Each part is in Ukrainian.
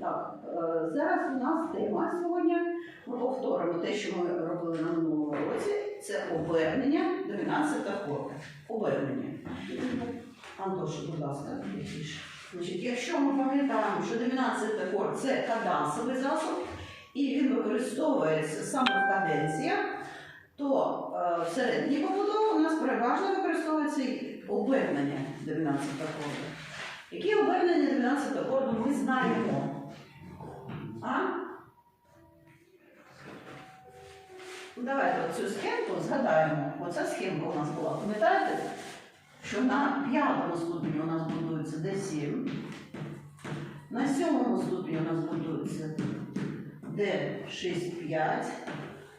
Так, е, зараз у нас тема сьогодні. Ми повторимо те, що ми робили на минулому році. Це обернення 12 акордів. Обернення. Антоша, будь ласка, тише. Значить, якщо ми пам'ятаємо, що 12 акорд це кадансовий засоб, і він використовується саме в каденціях, то е, в середній побудові у нас переважно використовується обернення 12 акордів. Які обернення 12 акордів ми знаємо? А? Ну, Давайте оцю схемку згадаємо. Оця схемка у нас була. Пам'ятаєте, що на п'ятому ступені у нас будується D7, на сьомому ступені у нас будується D6,5,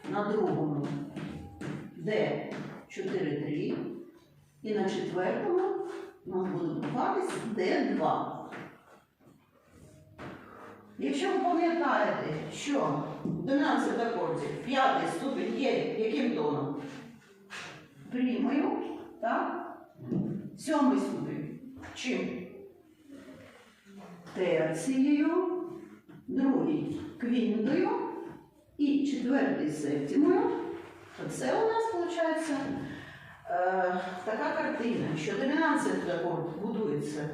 на другому D4,3 і на четвертому у нас буде будуватись D2. Якщо ви пам'ятаєте, що 12 акордів, п'ятий ступінь є яким тоном? Прімою, так? Сьомий ступінь. Чим? Терцією, другий квінтою і четвертий септимою. Це у нас виходить е, така картина, що 12 акорд будується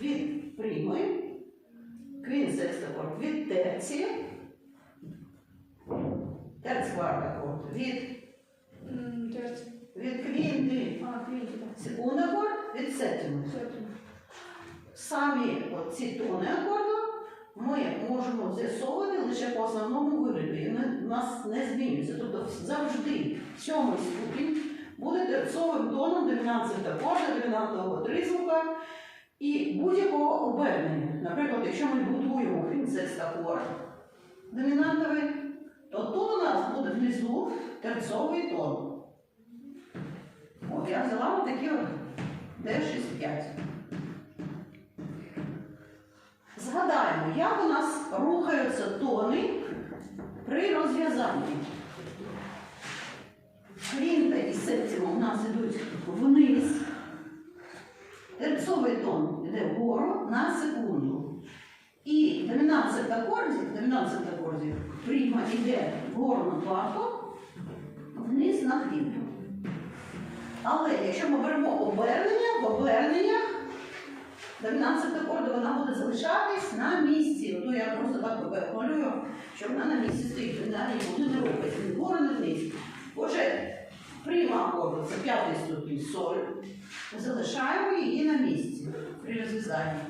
від прімої, квін секстакорд від терції, терц акорд від, терці. від квінти, А, квінті, так. секунд акорд від. Септим. Самі ці тони акорду ми можемо з'ясовувати лише по основному вигляду. І у нас не змінюються. Тобто завжди сьомий ступінь буде терцовим тоном 12 акорда, 12 тризвука і будь-якого обернення. Наприклад, якщо ми будуємо квінсекст акорд домінантовий, то тут у нас буде внизу терцовий тон. От я взяла такі от D65. Згадаємо, як у нас рухаються тони при розв'язанні. Квінта і септима у нас йдуть вниз. Терцовий тон йде вгору на секунду. І 12 акордів, 12 акордів пріма йде вгору на кварту, вниз на квінту. Але якщо ми беремо обернення, в оберненнях 12 акордів вона буде залишатись на місці. Ото я просто так малюю, що вона на місці стоїть, вона не рухається, ні вгору, ні вниз. Отже, прима акорду це п'ятий ступінь соль. Залишаємо її на місці при розв'язанні.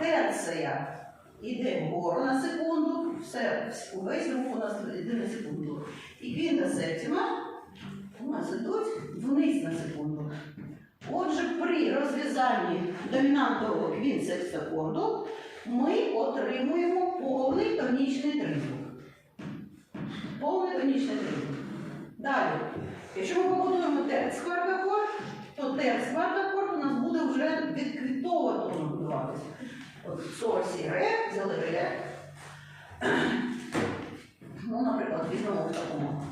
Терція йде вгору на секунду, все, увесь рух у нас йде на секунду. І квінта септима у нас ідуть вниз на секунду. Отже, при розв'язанні домінантового квінсекстакорду ми отримуємо повний тонічний тризвук. Повний тонічний тризвук. Далі, якщо ми побудуємо терц-квартакорд, то терц-квартакорд у нас буде вже від квітового тону будуватися. От соль, сі, ре, взяли ре. Ну, наприклад, візьмемо в такому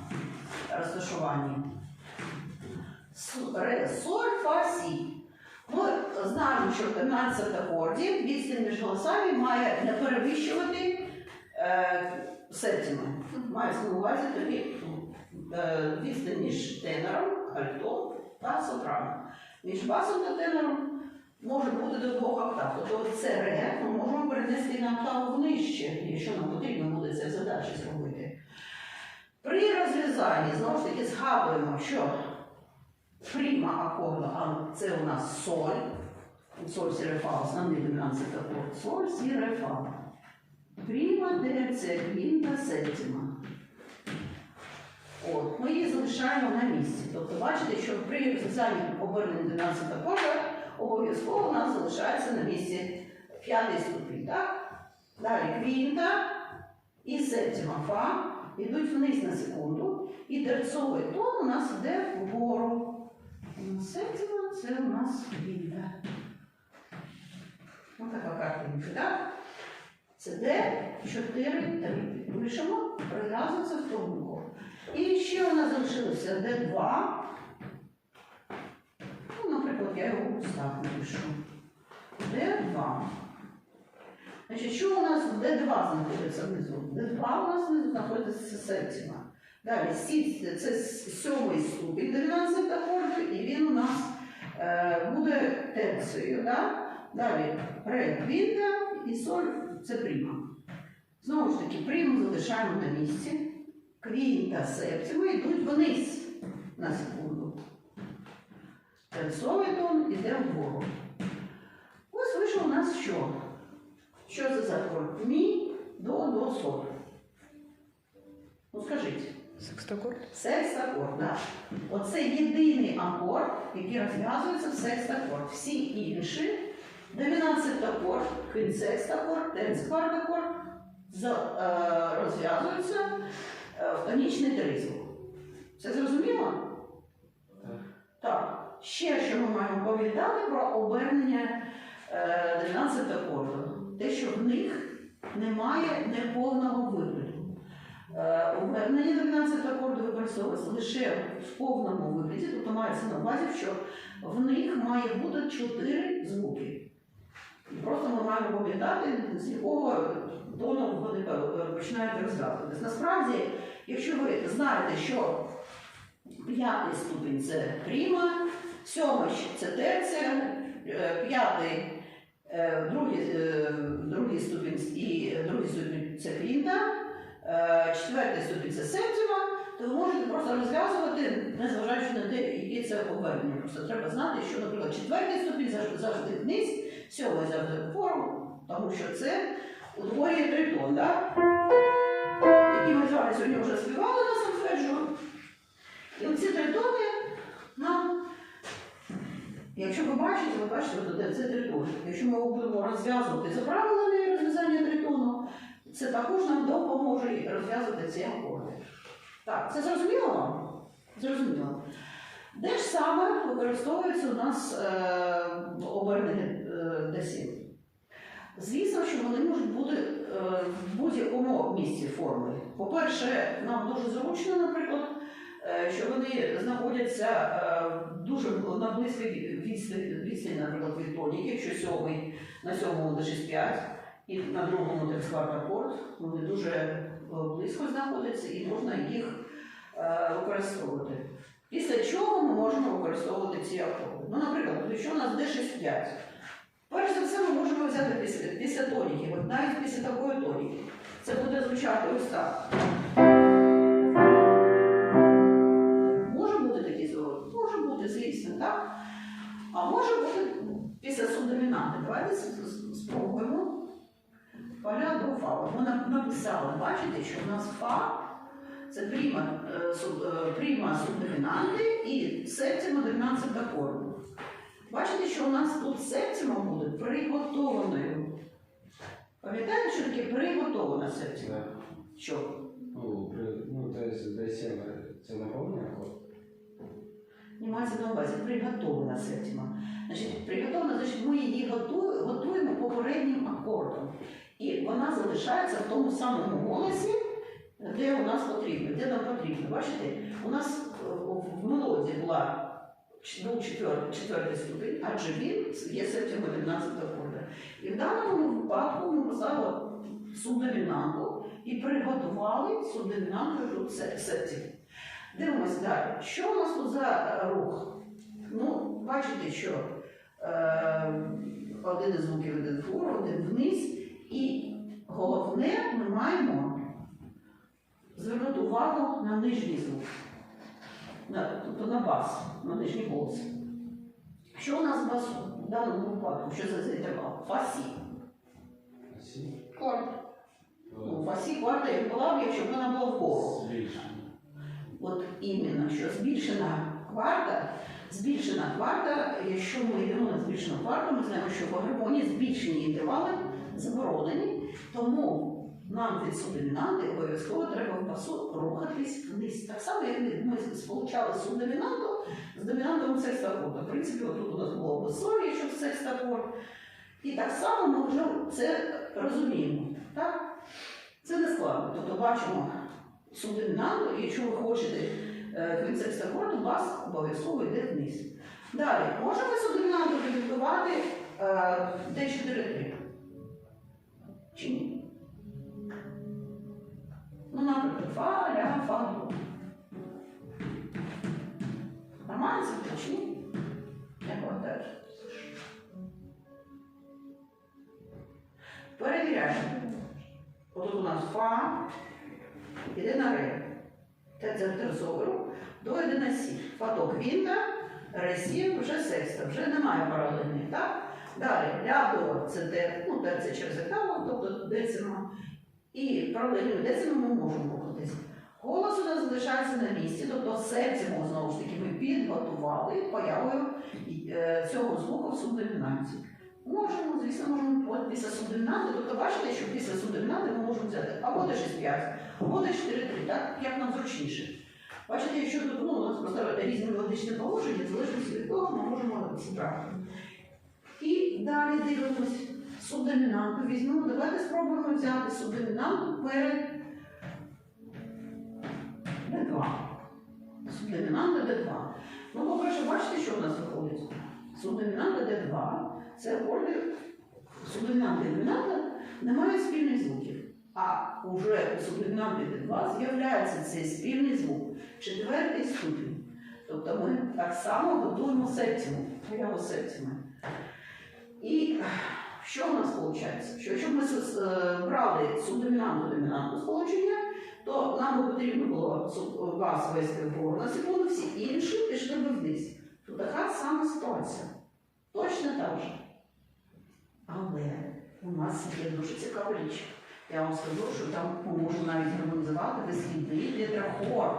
розташуванні. Ре, соль, фа, сі. Ми знаємо, що в 15 акордів відстань між голосами має не перевищувати е, септими. Мається на тобі е, відстань між тенором, альто та сопраном. Між басом та тенором може бути до двох октав. Тобто це ре ми можемо перенести на октаву нижче, якщо нам потрібно буде це задачі зробити. При розв'язанні знову ж таки згадуємо, що Пріма акорду, а це у нас соль. Соль сі ре фа, основний домінантний акорд. Соль сі ре. Пріма де це квінта септима. От, ми її залишаємо на місці. Тобто бачите, що при розв'язанні обернення 12 акорда обов'язково у нас залишається на місці п'ятий ступінь. Так? Далі квінта і септима фа йдуть вниз на секунду. І терцовий тон у нас йде вгору. Септима це у нас квінта. Ось така картинка, так? Це Д 4 3. Пишемо, прив'язується в тонку. І ще у нас залишилося Д2. Ну, наприклад, я його ось так напишу. Д2. Значить, що у нас в Д2 знаходиться внизу? Д2 у нас внизу знаходиться септима. Далі сі це сьомий ступінь 12 акордів, і він у нас е, буде терцією. Да? Далі ре квінта і соль це пріма. Знову ж таки, приму залишаємо на місці. Квінта, септима йдуть вниз на секунду. Терцовий тон іде вгору. Ось вийшло у нас що? Що це за акорд? Мі, до, до, соль. Ну скажіть. Секстакорд. Секс-акорд, так. Оце єдиний акорд, який розв'язується в секс-акорд. Всі інші 12 акорд, квінсекс-акорд, тенс-кварт-акорд е, розв'язуються тонічний тризвук. Це зрозуміло? Так. Ще що ми маємо пам'ятати про обернення е, 12 акорду. Те, що в них немає неповного вигляду. Е, Обернення 12 акорду використовується лише в повному вигляді, тобто мається на увазі, що в них має бути 4 звуки. І просто ми маємо пам'ятати, з якого тону вони е, починають розв'язуватись. Насправді, якщо ви знаєте, що п'ятий ступінь це пріма, сьомий це терція, е, п'ятий е, другий, е, другий ступінь і другий ступінь це квінта, четвертий ступінь це септима, то ви можете просто розв'язувати, незважаючи на те, які це обернення. Просто треба знати, що, наприклад, четвертий ступінь завжди, вниз, сьомий завжди вгору, тому що це утворює тритон, да? Вами сьогодні вже співали на сольфеджіо. І оці тритони нам, якщо ви бачите, ви бачите, от це тритон. Якщо ми будемо розв'язувати за правилами розв'язання тритону, це також нам допоможе розв'язувати ці акорди. Так, це зрозуміло вам? Зрозуміло. Де ж саме використовується у нас е, обернення е, десів? Звісно, що вони можуть бути е, в будь-якому місці форми. По-перше, нам дуже зручно, наприклад, е, що вони знаходяться е, дуже на близькій відстані, наприклад, від тоніки, якщо сьомий на сьомому до 6-5, і на другому трикварт акорд, вони дуже е, близько знаходяться і можна їх використовувати. Після чого ми можемо використовувати ці акорди? Ну, наприклад, якщо у нас D6-5, перш за все ми можемо взяти після, після тоніки, навіть після такої тоніки. Це буде звучати ось так. Може бути такий зворот? Може бути, звісно, так? А може бути після субдомінанти. Давайте спробуємо. Поля до фа. Ми написали, бачите, що у нас фа це пріма, е, е, пріма субдомінанти і септима 12 акорду. Бачите, що у нас тут септима буде приготованою. Пам'ятаєте, що таке приготована септима? Да. Що? Ну, при, ну, то есть D7 це наповнення акорд? Не мається на увазі приготована септима. Значить, приготована, значить, ми її готуємо, готуємо попереднім акордом. І вона залишається в тому самому голосі, де у нас потрібно, де нам потрібно. Бачите, у нас е, в мелодії була ч- був четвертий, четвертий ступінь, адже він є 12 акорда. І в даному випадку ми писали субдомінанту і приготували субдомінантою тут се- Дивимось далі. Що у нас тут за е, рух? Ну, бачите, що е, один із звуків іде вгору, один вниз. І головне, ми маємо звернути увагу на нижній звук, на, тобто на бас, на нижній голос. Що у нас бас в даному випадку? Що це за інтервал? Фасі. Сі? Кварта. Ну, фасі кварта як була б, якщо б вона була вгору. От іменно, що збільшена кварта, збільшена кварта, якщо ми йдемо на збільшену кварту, ми знаємо, що в гармонії збільшені інтервали заборонені, тому нам від субординати обов'язково треба в пасу рухатись вниз. Так само, як ми сполучали субдомінанту з домінантом секстакорда. В принципі, отут у нас було обосоє, що секстакорд. І так само ми вже це розуміємо. Так? Це не складно. Тобто бачимо субдомінанту, і якщо ви хочете е, від секстакорду, у вас обов'язково йде вниз. Далі, можемо субдомінанту підготувати е, Д4-3. Наприклад, фа, ля, фа, до. Це чи ні? Як теж? Перевіряємо. Отут у нас фа, іде на ре. Те це терцоверу, до на сі. Фа до квінта, ре сі, вже секста, вже немає паралельних, так? Далі, ля до це де, ну, де це через октаву, тобто децima. І паралельними децимами ми можемо рухатись. Голос у нас залишається на місці, тобто сепсиму, знову ж таки, ми підготували появою е, цього звуку в субдомінанті. Можемо, звісно, можемо після субдомінанти, тобто бачите, що після субдомінанти ми можемо взяти або до 6-5, або до 4-3, так, як нам зручніше. Бачите, якщо тут ну, у нас просто різні мелодичні положення, в від того, ми можемо зібрати. І далі дивимось субдомінанту. Візьмемо, давайте спробуємо взяти субдомінанту перед Д2. Субдомінанта Д2. Ну, по-перше, бачите, що в нас виходить? Субдомінанта Д2 це акорди субдомінанта і домінанта не мають спільних звуків. А уже у субдомінанти Д2 з'являється цей спільний звук, четвертий ступінь. Тобто ми так само готуємо септиму, появу септими. І що в нас виходить? Що якщо б ми е, брали субдомінанту домінанту сполучення, то нам би потрібно було суб- бас вести вгору на секунду, всі інші пішли б вниз. Тут така сама ситуація. Точно так же. Але у нас є дуже цікава річ. Я вам скажу, що там ми навіть гармонізувати висхідний тетрахор.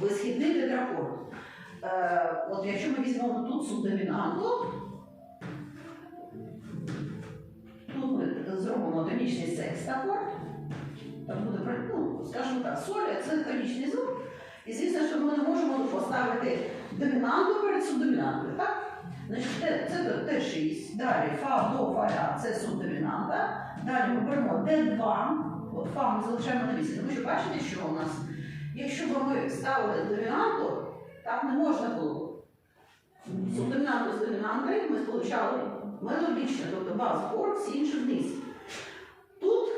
Висхідний тетрахор. Е, от якщо ми візьмемо тут субдомінанту, тут ми зробимо тонічний секстакорд, там буде, ну, скажімо так, соль це тонічний звук. І звісно, що ми не можемо поставити домінанту перед субдомінантою, так? Значить, це, це Т6, далі фа до фа ля, це субдомінанта. Далі ми беремо Д2, от фа ми залишаємо на місці. Тому що бачите, що у нас, якщо б ми ставили домінанту, так не можна було. Субдомінанту з домінантою ми сполучали мелодично, тобто баз корд, всі інші вниз. Тут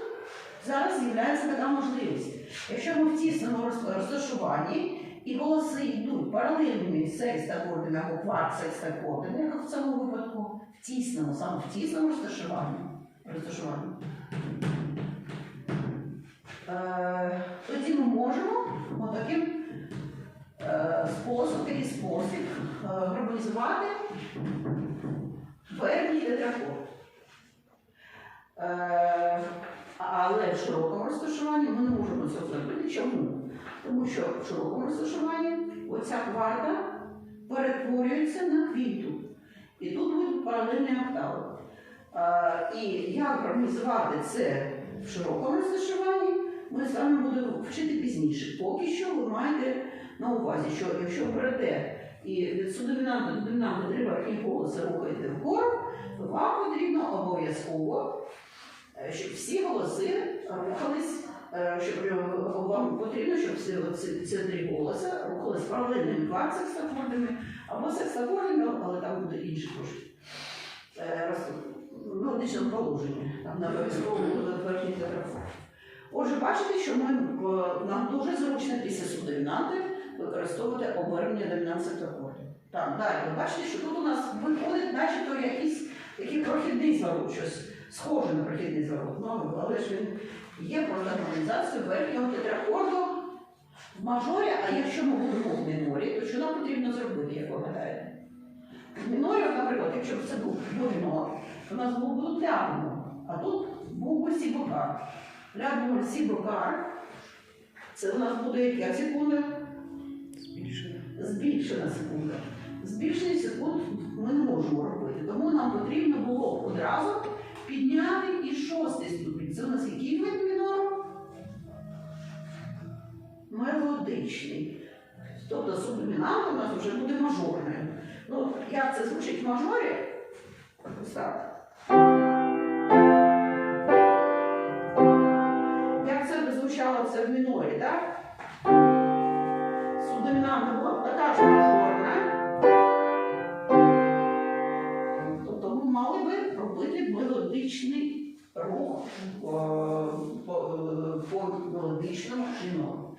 зараз з'являється така можливість. Якщо ми в тісному розташуванні і голоси йдуть паралельними секст-акордами або кварт-секст-акордами, як в цьому випадку, в тісному, саме в тісному розташуванні, розташуванні е, тоді ми можемо отаким е, спосіб, такий спосіб е, гармонізувати верхній тетракорд. Е, але в широкому розташуванні ми не можемо цього зробити. Чому? Тому що в широкому розташуванні оця кварта перетворюється на квіту. І тут будуть паралельні октави. Е, і як гармонізувати це в широкому розташуванні, ми з вами будемо вчити пізніше. Поки що ви маєте на увазі, що якщо берете і від субдомінанта до три верхні голоси рухаєте вгору, то вам потрібно обов'язково, е, щоб всі голоси рухались, е, щоб е, вам потрібно, щоб ці, три голоси рухались паралельними кварт секстакордами або секстакордами, але там буде інші роз- в мелодичному положенні, там на обов'язково буде верхній тетрafон. Отже, бачите, що ми, нам дуже зручно після субдомінанти використовувати обернення домінант септакордів. Так, далі, ви бачите, що тут у нас виходить начебто якийсь такий прохідний зворот, щось схоже на прохідний зворот, ну, але ж він є просто гармонізацію верхнього тетракорду в мажорі, а якщо ми будемо в мінорі, то що нам потрібно зробити, як ви гадаєте? В мінорі, наприклад, якщо б це був до мінор, то у нас був би тут а тут був би сі бокар. Ля бемоль, сі бокар, це у нас буде яка секунда? Збільшена секунда. Збільшений секунд ми не можемо робити, тому нам потрібно було одразу підняти і шостий ступінь. Це у нас який вид мінору? Мелодичний. Тобто субдомінант у нас вже буде мажорною. Ну, як це звучить в мажорі? Так. Як це звучало це в мінорі, так? Б така ж мажорна. Тобто ми мали би робити мелодичний рух е, по, е, по мелодичному чину.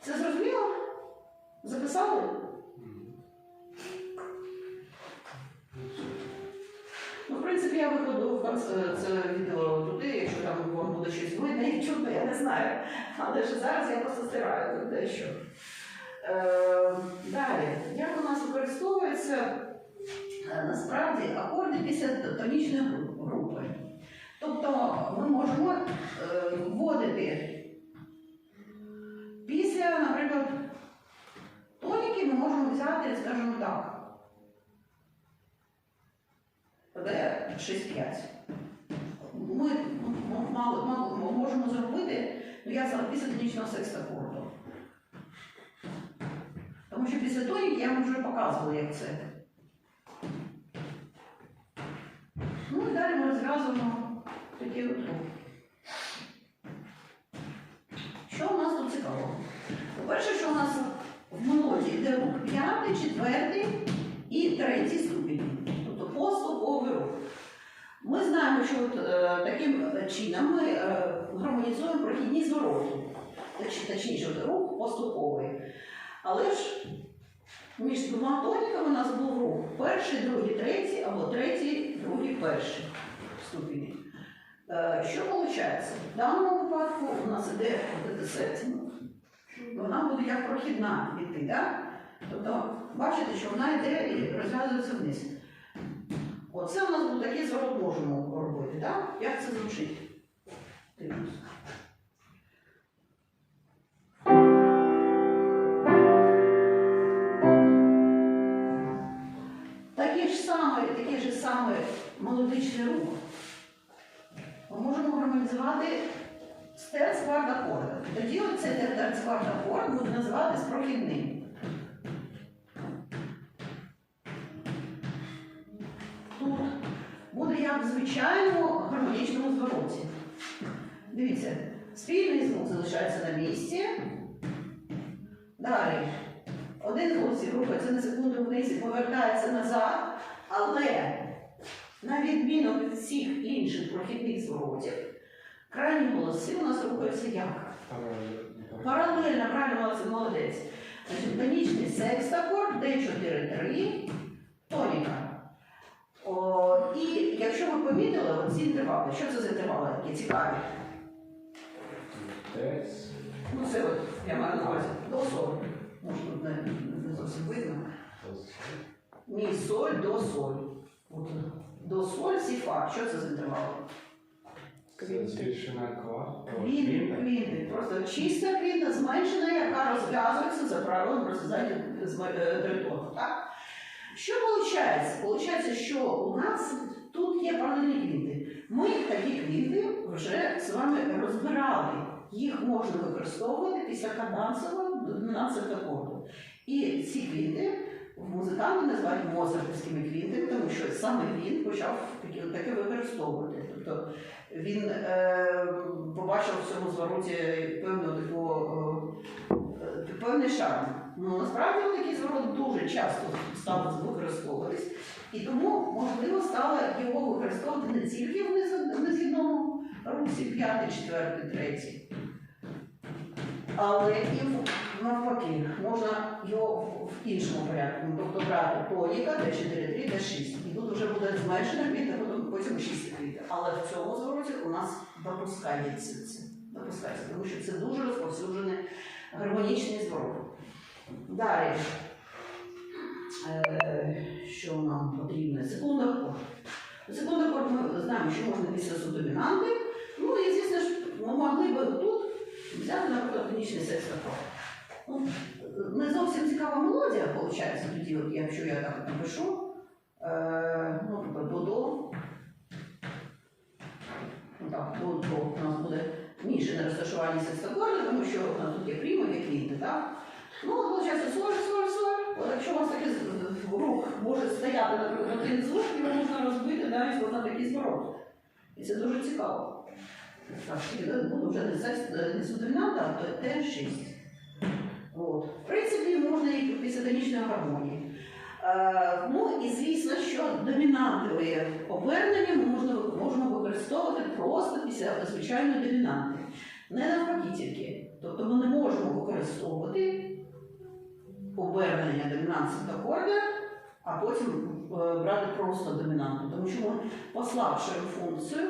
Це зрозуміло? Записали? Ну, в принципі, я викладу в конце- це відео туди, там буде щось видно, якщо я не знаю. Але ж зараз я просто стираю тут дещо. Е, далі, як у нас використовується е, насправді акорди після тонічної групи. Тобто ми можемо е, вводити після, наприклад, тоніки ми можемо взяти, скажімо так, Д 6-5. Ми мало, мало можемо зробити, ну я сам після тонічного секстакорду. Тому що після тоніки я вам вже показувала, як це. Ну і далі ми розв'язуємо такі от. Що у нас тут чином ми е, гармонізуємо прохідні звороти. Точніше, рух поступовий. Але ж між двома тоніками у нас був рух. Перший, другий, третій, або третій, другий, перший ступені. Що виходить? В даному випадку у нас іде от. Вона буде як прохідна йти, так? Тобто, бачите, що вона йде і розв'язується вниз. Оце у нас був такий зворот можемо так? Як це звучить? Дивимося. Такий ж ж самий мелодичний рух. Ми можемо гармонізувати з терцкварт акордом. Тоді оцей терцкварт акорд буде називатись прохідним. Звичайному звороті. Дивіться, спільний звук залишається на місці. Далі. Один голосів рухається на секунду вниз і повертається назад, але на відміну від всіх інших прохідних зворотів, крайні голоси у нас рухаються як? Паралельно, правильно молодець, молодець. Значить, тонічний секстакорд, D4-3, тоніка. Помітили, оці інтервали, що це за інтервали, які цікаві? Десь. Ну, це от, я маю на увазі, до соль. Може, тут не, не зовсім видно. Мі соль, до соль. От, до соль, сі, фа. Що це за інтервали? Це збільшена. Квінти, квінти. Просто чиста квінта, зменшена, яка розв'язується за правилом розв'язання дритону. Так? Що виходить? Получається, що у нас тут є паралельні квінти. Ми такі квінти вже з вами розбирали. Їх можна використовувати після кадансового до 12 акорду. І ці квінти музиканти називають мозартівськими квінтами, тому що саме він почав таке, використовувати. Тобто він е, побачив в цьому звороті певну таку е, певний шарм. Ну насправді такий зворот дуже часто став використовуватись, і тому можливо стало його використовувати не тільки в нез- в незгідному русі п'ятий, четвертий, третій. Але і навпаки, можна його в- іншому порядку. Тобто брати тоніка, Д4-3, Д6. І тут вже буде зменшена квіта, потім 6 квіти. Але в цьому звороті у нас допускається це. Допускається, тому що це дуже розповсюджений гармонічний зворот. Далі. Е, що нам потрібно? Секунда акорд. Секунда акорд ми знаємо, що можна після субдомінанти. Ну і звісно ж, ми могли би тут взяти, наприклад, тонічний секстакорд. Ну, не зовсім цікава мелодія, виходить, тоді, от, якщо я так напишу. Е, ну, до-до. Ну, так, до-до у нас буде ніше на розташуванні секстакорду, тому що у нас тут є прімо, є квінти, так? Ну, виходить, соль, соль, соль. От, якщо у вас такий рух може стояти, наприклад, один звук, його можна розбити навіть на такий зворот. І це дуже цікаво. Так, і вже не секс, а то Т6. От. В принципі, можна і після тонічної гармонії. Е, ну і звісно, що домінантові обернення можна, можна використовувати просто після звичайної домінанти. Не навпаки тільки. Тобто ми не можемо використовувати обернення домінант септакорда, а потім е, брати просто домінанту, тому що ми послабшуємо функцію,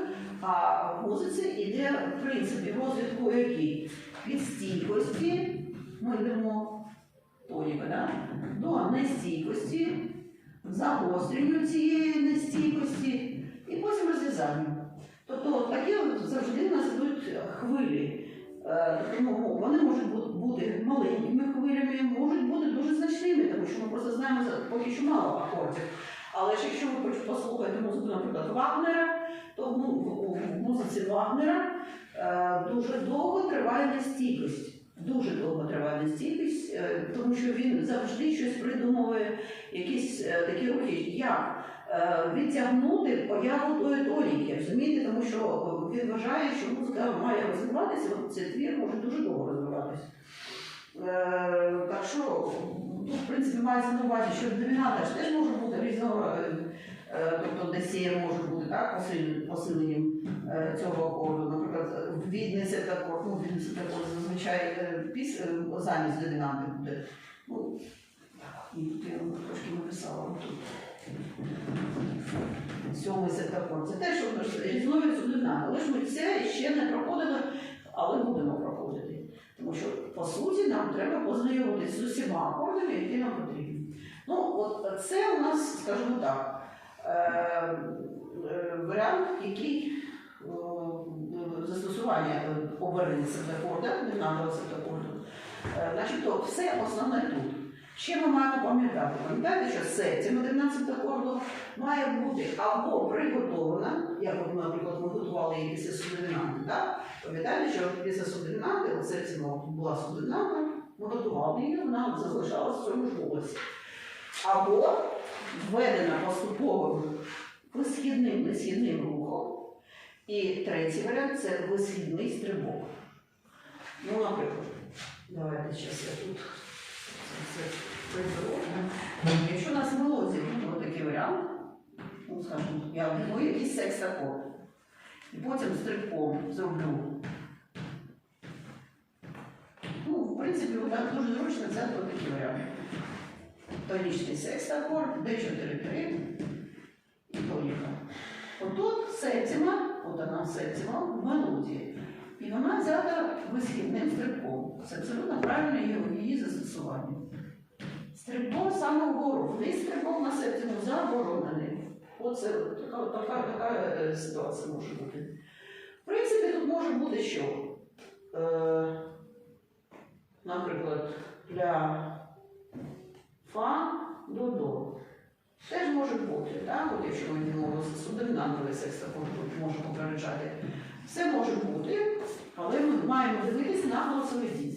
а в музиці йде в принципі розвитку який від стійкості ми йдемо тоніка, да? до нестійкості, загостренню цієї нестійкості і потім розв'язанню. Тобто такі завжди у нас йдуть хвилі. Е, Тому вони можуть бу- бути маленькими хвилями, можуть бути дуже значними, тому що ми просто знаємо поки що мало акордів. Але ж якщо ви хоч послухаєте музику, наприклад, Вагнера, то в, в- в музиці Вагнера е, дуже довго триває нестійкість. Дуже довго триває нестійкість, е, тому що він завжди щось придумує, якісь е, такі рухи, як е, відтягнути появу тої тоніки, розумієте, тому що е, він вважає, що музика має розвиватися, цей твір може дуже довго так що тут, в принципі, мається на увазі, що домінанта ж теж може бути різного, е, е, тобто десія може бути так, посиленням е, цього акорду. Наприклад, відний септакорд, ну, відний септакорд зазвичай е, е, замість домінанти буде. Ну, я трошки написала тут. Сьомий септакорд. Це воно ж різновид домінанти. Але ж ми це ще не проходили, але будемо. Тому що, по суті, нам треба познайомитися з усіма акордами, які нам потрібні. Ну, от це у нас, скажімо так, е, е, варіант, який е, застосування обернення септакорда, домінантового септакорду. Е, Значить, все основне тут. Ще ми маємо пам'ятати, пам'ятаєте, що септима 13 акорду має бути або приготована, як, от, наприклад, ми готували її після так? Пам'ятаєте, що після субдомінанти, от септима була субдомінанта, ми готували її, вона залишалася в цьому ж голосі. Або введена поступовим висхідним несхідним рухом. І третій варіант це висхідний стрибок. Ну, наприклад, давайте зараз я тут. Якщо у нас в мелодії такий варіант, ну, скажімо, я візьму якийсь секс акорд, і потім стрибком зроблю. Ну, в принципі, так дуже зручно взяти отакий варіант. Тонічний секс акорд, D4-3 і тоніка. Отут септима, от вона септима в. І вона взята висхідним стрибком. Це абсолютно правильне її, застосування. Стрибком саме вгору. Вниз стрибок на септиму заборонений. Оце така, така, така е, ситуація може бути. В принципі, тут може бути що? Е, наприклад, для фа до до. Теж може бути, так? От якщо ми субдомінантовий секс, також можемо переджати. Все може бути, але ми маємо дивитися на голосовий дій.